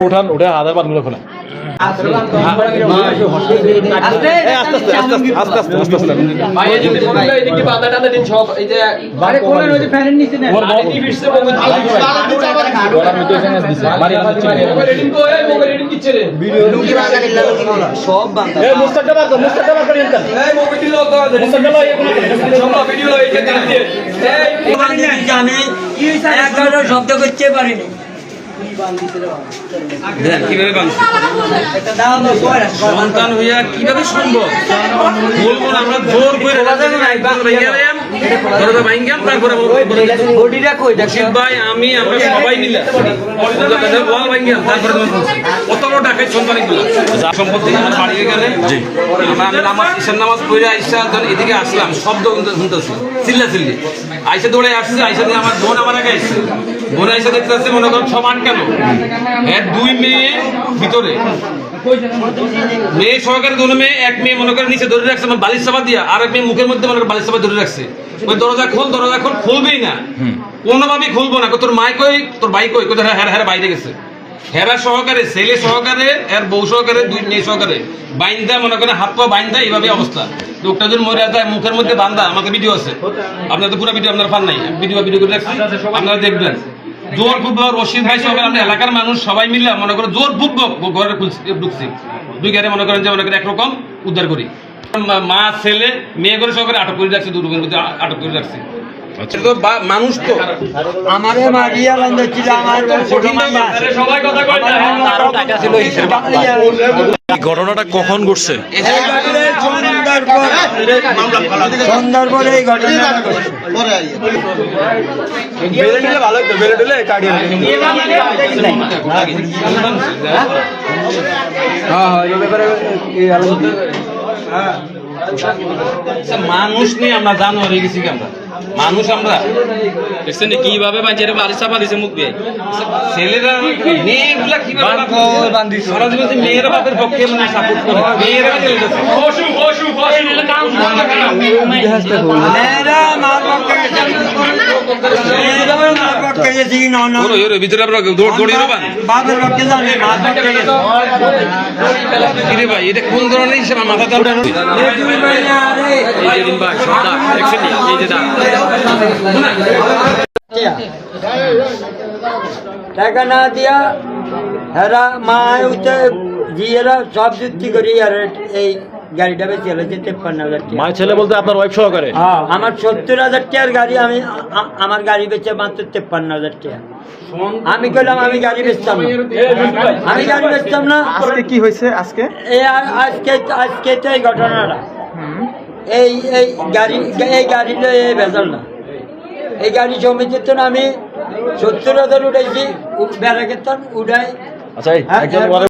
উঠান উঠে আধার পানগুলো খোলা জানে শব্দ করতে পারিনি কীভাবে সন্তান হইয়া কীভাবে আমরা জোর করে আমি আমরা সবাই মিলে। তারপরে তোমার বলছি। কত বড় টাকায় সন্তান এগুলো সম্পদ থেকে আমার বাড়িয়ে গেলে আমি নামাজ ঈশান নামাজ পড়ে আইসা যখন এদিকে আসলাম শব্দ শুনতেছি। চিল্লা চিল্লি। আইসা দৌড়ে আসছে আইসা দিয়ে আমার বোন আমার আগে আসছে। বোন আইসা দেখতে আসছে মনে করেন সব আটকানো এর দুই মেয়ে ভিতরে। মেয়ে সহকারে দুটো মেয়ে এক মেয়ে মনে করে নিচে ধরে রাখছে আমার বালিশ চাপা দিয়া আর এক মেয়ে মুখের মধ্যে মনে করে বালিশ চাপা ধরে রাখছে। ওই দরজা খোল দরজা খোল খুলবেই না। কোনোভাবেই খুলবো না। তোর মাই কই তোর ভাই কই? কোথায় হ্যাঁ হ্যাঁ বাইরে গেছে। হেরা সহকারে ছেলে সহকারে এর বউ সহকারে দুই মেয়ে সহকারে। বাইন্দা মনে করে হাত পা বাইন্দা এইভাবে অবস্থা। লোকটা যদি মরে যায় মুখের মধ্যে বান্ধা আমাকে ভিডিও আছে। আপনার তো পুরো ভিডিও আপনার পান নাই। ভিডিও ভিডিও করে রাখছি। আপনারা দেখবেন। জোর ফুটবল রশিদ ভাই সবাই আমরা এলাকার মানুষ সবাই মিলে মনে করো জোর ফুটবল ঘরে ঢুকছি। দুই গাড়ি মনে করেন যে মনে করেন একরকম উদ্ধার করি। মা- ছেলে মেয়ে করে সহকারে আটক করে রাখছে দু রুমের মধ্যে আটক করে রাখছে। আচ্ছা। মানুষ ঘটনাটা কখন ঘটছে? মানুষ নিয়ে আমরা জানুয়ারি গেছি কেমন মানুষ আমরা দেখছেন কীভাবে বাঁচিয়ে বাড়ি চাপা দিছে মুখ দিয়ে ছেলেরা মেয়েগুলা কীভাবে মেয়েরা বাপের পক্ষে মানে সাপোর্ট করে মেয়েরা চলে যাচ্ছে পশু পশু পশু এটা কাম মেয়েরা মার পক্ষে ভিতরে আমরা দৌড় গেছে কিরে ভাই এটা কোন ধরনের হিসেবে মাথা দাম এই যে ভাই সব দাগ দেখছেন এই যে দাগ। টাকা না দিয়া হেরা মা উঠে জিয়েরা সব যুক্তি করি আর এই গাড়িটা বেশি চলেছে তেপ্পান্ন হাজার টাকা। মায়ের ছেলে বলতে আপনার ওয়াইফ সহকারে? হ্যাঁ আমার সত্তর হাজার টাকার গাড়ি আমি আমার গাড়ি বেচে মাত্র তেপ্পান্ন হাজার টাকা। আমি কইলাম আমি গাড়ি বেচতাম না। আমি গাড়ি বেচতাম না। আজকে কি হয়েছে আজকে? এই আজকে আজকে তো এই ঘটনাটা। এই এই গাড়ি এই গাড়িটা এই ভেজাল না। এই গাড়ি সমিতির তো আমি সত্তর হাজার উঠাইছি বেড়া কেতন উঠাই। আচ্ছা